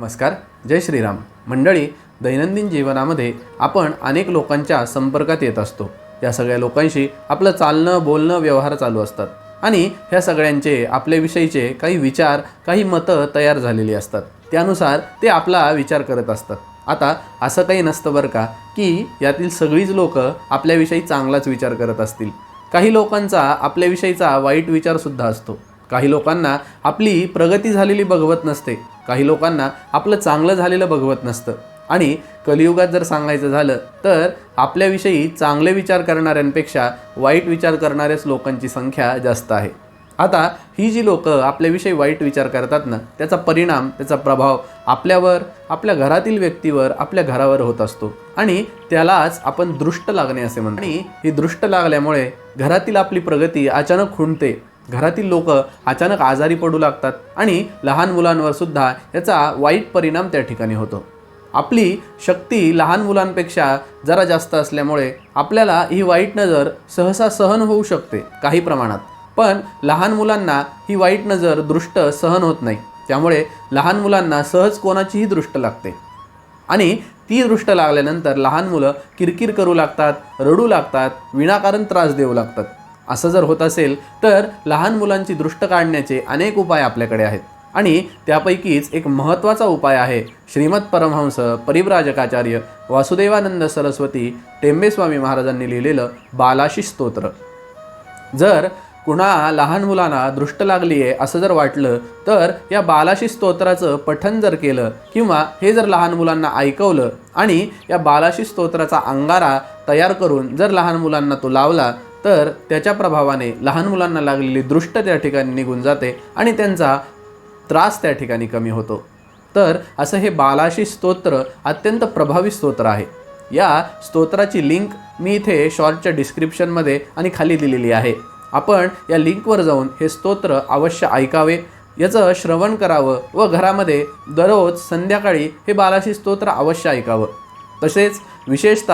नमस्कार जय श्रीराम. मंडळी दैनंदिन जीवनामध्ये आपण अनेक लोकांच्या संपर्कात येत असतो. या सगळ्या लोकांशी आपलं चालणं बोलणं व्यवहार चालू असतात. आणि ह्या सगळ्यांचे आपल्याविषयीचे काही विचार काही मतं तयार झालेली असतात. त्यानुसार ते आपला विचार करत असतात. आता असं काही नसतं बरं का की यातील सगळीच लोक आपल्याविषयी चांगलाच विचार करत असतील. काही लोकांचा आपल्याविषयीचा वाईट विचारसुद्धा असतो. काही लोकांना आपली प्रगती झालेली बघवत नसते. काही लोकांना आपलं चांगलं झालेलं बघवत नसतं. आणि कलियुगात जर सांगायचं झालं तर आपल्याविषयी चांगले विचार करणाऱ्यांपेक्षा वाईट विचार करणाऱ्याच लोकांची संख्या जास्त आहे. आता ही जी लोक आपल्याविषयी वाईट विचार करतात ना त्याचा परिणाम त्याचा प्रभाव आपल्यावर आपल्या घरातील व्यक्तीवर आपल्या घरावर होत असतो. आणि त्यालाच आपण दृष्ट लागणे असे म्हणतो. आणि ही दृष्ट लागल्यामुळे घरातील आपली प्रगती अचानक खुंटते. घरातील लोक अचानक आजारी पडू लागतात आणि लहान मुलांवर सुद्धा याचा वाईट परिणाम त्या ठिकाणी होतो. आपली शक्ती लहान मुलांपेक्षा जरा जास्त असल्यामुळे आपल्याला ही वाईट नजर सहसा सहन होऊ शकते काही प्रमाणात. पण लहान मुलांना ही वाईट नजर दृष्ट सहन होत नाही. त्यामुळे लहान मुलांना सहज कोणाचीही दृष्ट लागते. आणि ती दृष्ट लागल्यानंतर लहान मुलं किरकिर करू लागतात रडू लागतात विनाकारण त्रास देऊ लागतात. असं जर होत असेल तर लहान मुलांची दृष्ट काढण्याचे अनेक उपाय आपल्याकडे आहेत. आणि त्यापैकीच एक महत्त्वाचा उपाय आहे श्रीमद परमहंस परिव्राजकाचार्य वासुदेवानंद सरस्वती टेंबेस्वामी महाराजांनी लिहिलेलं बालाशी स्तोत्र. जर कुणा लहान मुलांना दृष्ट लागली आहे असं जर वाटलं तर या बालाशी स्तोत्राचं पठन जर केलं किंवा हे जर लहान मुलांना ऐकवलं आणि या बालाशी स्तोत्राचा अंगारा तयार करून जर लहान मुलांना तो लावला तर त्याच्या प्रभावाने लहान मुलांना लागलेली दृष्ट त्या ठिकाणी निघून जाते आणि त्यांचा त्रास त्या ठिकाणी कमी होतो. तर असं हे बालाशी स्तोत्र अत्यंत प्रभावी स्तोत्र आहे. या स्तोत्राची लिंक मी इथे शॉर्टच्या डिस्क्रिप्शनमध्ये आणि खाली दिलेली आहे. आपण या लिंकवर जाऊन हे स्तोत्र अवश्य ऐकावे याचं श्रवण करावं व घरामध्ये दररोज संध्याकाळी हे बालाशी स्तोत्र अवश्य ऐकावं. तसेच विशेषत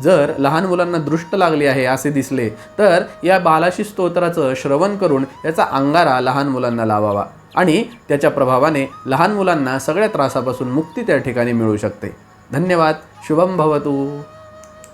जर लहान मुलांना दृष्ट लागली आहे असे दिसले तर या बालाशी स्तोत्राचं श्रवण करून याचा अंगारा लहान मुलांना लावावा आणि त्याच्या प्रभावाने लहान मुलांना सगळ्या त्रासापासून मुक्ती त्या ठिकाणी मिळू शकते. धन्यवाद. शुभम भवतू.